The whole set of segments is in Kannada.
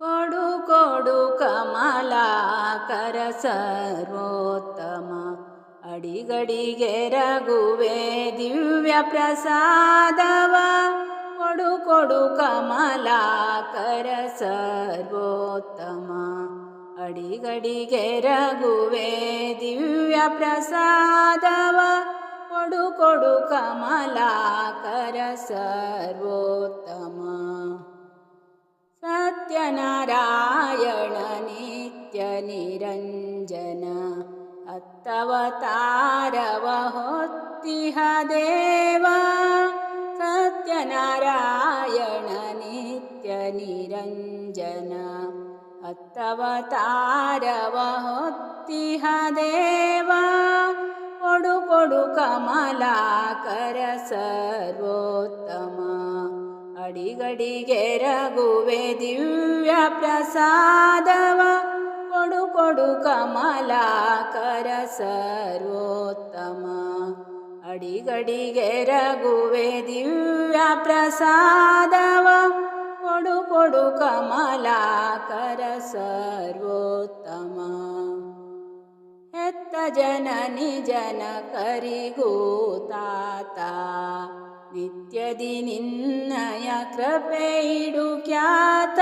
ಕೊಡು ಕೊಡು ಕಮಲಾಕರ ಸರ್ವೋತ್ತಮ. ಅಡಿಗಡಿಗೆ ರಘುವೆ ದಿವ್ಯ ಪ್ರಸಾದವ. ಕೊಡು ಕೊಡು ಕಮಲಾಕರ ಸರ್ವೋತ್ತಮ. ಅಡಿಗಡಿಗೆ ರಘುವೆ ದಿವ್ಯ ಪ್ರಸಾದವ. ಕೊಡು ಕೊಡು ಕಮಲಾಕರ ಸರ್ವೋತ್ತಮ. ಸತ್ಯನಾರಾಯಣ ನಿತ್ಯ ನಿರಂಜನ ಹತ್ತವತಾರವ ಹೊತ್ತಿಹ ದೇವ ಸತ್ಯನಾರಾಯಣ ನಿತ್ಯ ನಿರಂಜನ ಹತ್ತವತಾರವ ಹೊತ್ತಿಹ ದೇವ ಕೊಡು ಕೊಡು ಅಡಿಗಡಿಗೆ ರಘುವೆ ದಿವ್ಯ ಪ್ರಸಾದವ. ಕೊಡು ಕೊಡು ಕಮಲಾಕರ ಸರ್ವೋತ್ತಮ. ಅಡಿಗಡಿಗೆ ರಘುವೆ ದಿವ್ಯ ಪ್ರಸಾದವ. ಕೊಡು ಕೊಡು ಕಮಲಾಕರ ಸರ್ವೋತ್ತಮ. ಹೆತ್ತ ಜನನಿ, ಜನ ಕರಿಗೂ ತಾತ. ನಿತ್ಯದಿ ನಿನ್ನಯ ಕೃಪೆಯಿಡು ಖ್ಯಾತ.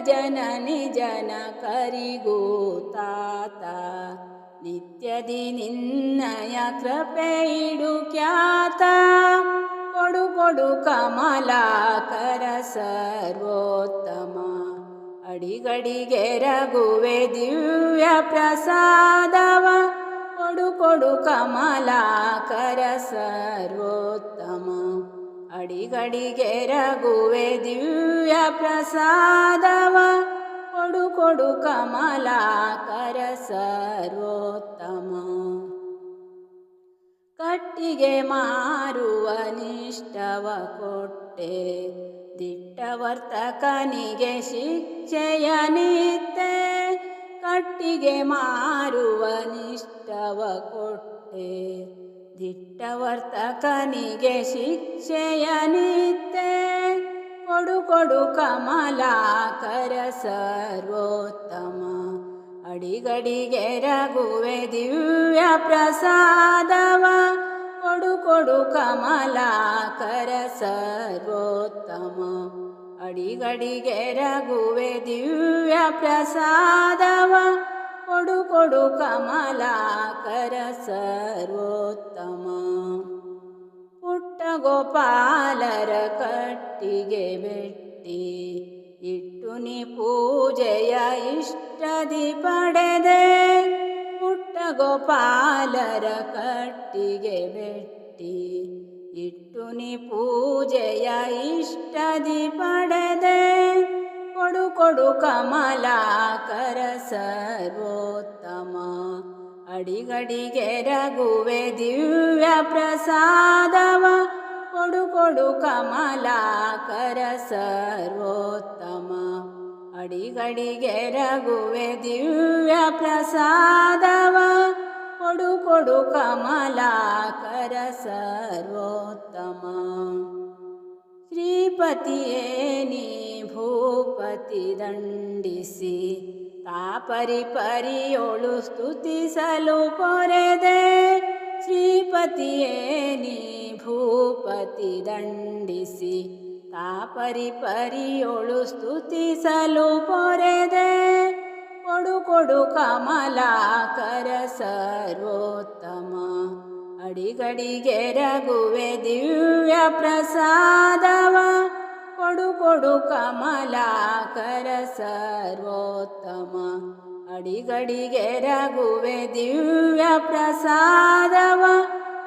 ಜನನಿ ಜನ ಕರಿಗೂ ತಾತ. ನಿತ್ಯದಿ ನಿನ್ನಯ ಕೃಪೆಯಿಡು ಖ್ಯಾತ. ಕೊಡು ಕೊಡು ಕಮಲಾಕರ ಸರ್ವೋತ್ತಮ. ಅಡಿಗಡಿಗೆ ರಘುವೆ ದಿವ್ಯ ಪ್ರಸಾದವ. ಕೊಡು ಕೊಡು ಕಮಲಾಕರ ಸರ್ವೋತ್ತಮ. ಅಡಿಗಡಿಗೆ ರಘುವೆ ದಿವ್ಯ ಪ್ರಸಾದವ. ಕೊಡು ಕೊಡು ಕಮಲಾಕರ ಸರ್ವೋತ್ತಮ. ಕಟ್ಟಿಗೆ ಮಾರುವ ನಿಷ್ಠವ ಕೊಟ್ಟೆ. ದಿಟ್ಟವರ್ತಕನಿಗೆ ಶಿಕ್ಷೆಯ ನಿತ್ತೆ ಕಟ್ಟಿಗೆ ಮಾರುವ ನಿಷ್ಠವ ಕೊಟ್ಟೆ. ದಿಟ್ಟವರ್ತಕನಿಗೆ ಶಿಕ್ಷೆಯ ನಿತ್ತೆ ಕೊಡು ಕೊಡು ಕಮಲಾಕರ ಸರ್ವೋತ್ತಮ. ಅಡಿಗಡಿಗೆ ರಘುವೆ ದಿವ್ಯ ಪ್ರಸಾದವ. ಕೊಡು ಕೊಡು ಕಮಲಾಕರ ಸರ್ವೋತ್ತಮ. ಅಡಿಗಡಿಗೆ ರಘುವೆ ದಿವ್ಯ ಪ್ರಸಾದವ. ಕೊಡು ಕೊಡು ಕಮಲಾಕರ ಸರ್ವೋತ್ತಮ. ಪುಟ್ಟ ಗೋಪಾಲರ ಕಟ್ಟಿಗೆ ಬೆಟ್ಟಿ. ಇಟ್ಟು ನೀ ಪೂಜೆಯ ಇಷ್ಟದಿ ಪಡೆದೆ. ಪುಟ್ಟ ಗೋಪಾಲರ ಕಟ್ಟಿಗೆ ಬೆಟ್ಟಿ. ಇಟ್ಟು ನೀ ಪೂಜೆಯ ಇಷ್ಟದಿ ಪಡೆದೆ. ಕೊಡು ಕೊಡು ಕಮಲಾಕರ ಸರ್ವೋತ್ತಮ. ಅಡಿಗಡಿಗೆ ರಘುವೆ ದಿವ್ಯ ಪ್ರಸಾದವ. ಕೊಡು ಕೊಡು ಕಮಲಾಕರ ಸರ್ವೋತ್ತಮ. ಅಡಿಗಡಿಗೆ ರಘುವೆ ದಿವ್ಯ ಪ್ರಸಾದವ. ಕೊಡು ಕೊಡು ಕಮಲಾಕರ ಸರ್ವೋತ್ತಮ. ಶ್ರೀಪತಿಯೇ, ನೀ ಭೂಪತಿ ದಂಡಿಸಿ, ತಾಪರಿ ಪರಿಯೋಳು ಸ್ತುತಿಸಲು ಪೊರೆದೆ. ಶ್ರೀಪತಿಯೇ, ನೀ ಭೂಪತಿ ದಂಡಿಸಿ, ತಾಪರಿ ಪರಿಯೋಳು ಸ್ತುತಿಸಲು ಪೊರೆದೆ. ಕೊಡು ಕೊಡು ಕಮಲಾಕರ ಸರ್ವೋತ್ತಮ. ಅಡಿಗಡಿಗೆ ರಘುವೆ ದಿವ್ಯ ಪ್ರಸಾದವ. ಕೊಡು ಕೊಡು ಕಮಲಾಕರ ಸರ್ವೋತ್ತಮ. ಅಡಿಗಡಿಗೆ ರಘುವೆ ದಿವ್ಯ ಪ್ರಸಾದವ.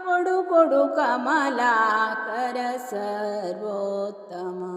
ಕೊಡು ಕೊಡು ಕಮಲಾಕರ ಸರ್ವೋತ್ತಮ.